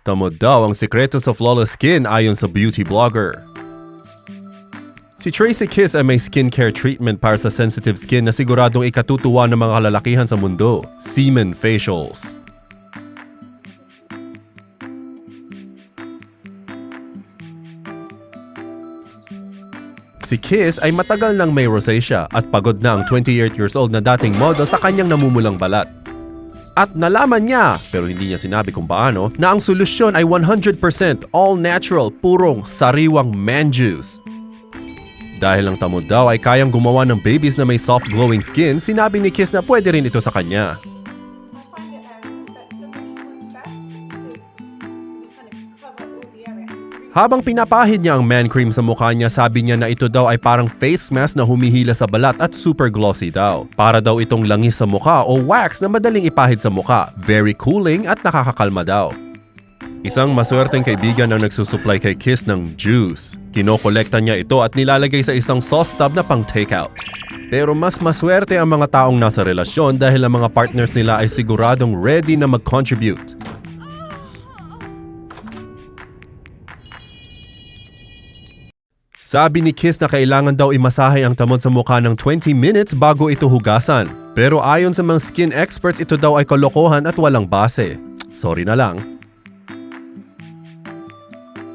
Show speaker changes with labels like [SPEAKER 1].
[SPEAKER 1] Tamod daw ang sikreto sa flawless skin ayon sa beauty blogger. Si Tracy Kiss ay may skincare treatment para sa sensitive skin na siguradong ikatutuwa ng mga kalalakihan sa mundo, Semen Facials. Si Kiss ay matagal nang may rosacea at pagod na ang 28 years old na dating model sa kanyang namumulang balat. At nalaman niya, pero hindi niya sinabi kung paano, na ang solusyon ay 100% all natural, purong sariwang man juice. Dahil ang tamod daw ay kayang gumawa ng babies na may soft glowing skin, sinabi ni Kiss na pwede rin ito sa kanya. Habang pinapahid niya ang man cream sa mukha niya, sabi niya na ito daw ay parang face mask na humihila sa balat at super glossy daw. Para daw itong langis sa mukha o wax na madaling ipahid sa mukha. Very cooling at nakakakalma daw. Isang maswerteng kaibigan ang nagsusupply kay Kiss ng juice. Kinokolekta niya ito at nilalagay sa isang sauce tub na pang takeout. Pero mas maswerte ang mga taong nasa relasyon dahil ang mga partners nila ay siguradong ready na mag-contribute. Sabi ni Kiss na kailangan daw imasahe ang tamod sa mukha ng 20 minutes bago ito hugasan. Pero ayon sa mga skin experts, ito daw ay kalokohan at walang base. Sorry na lang.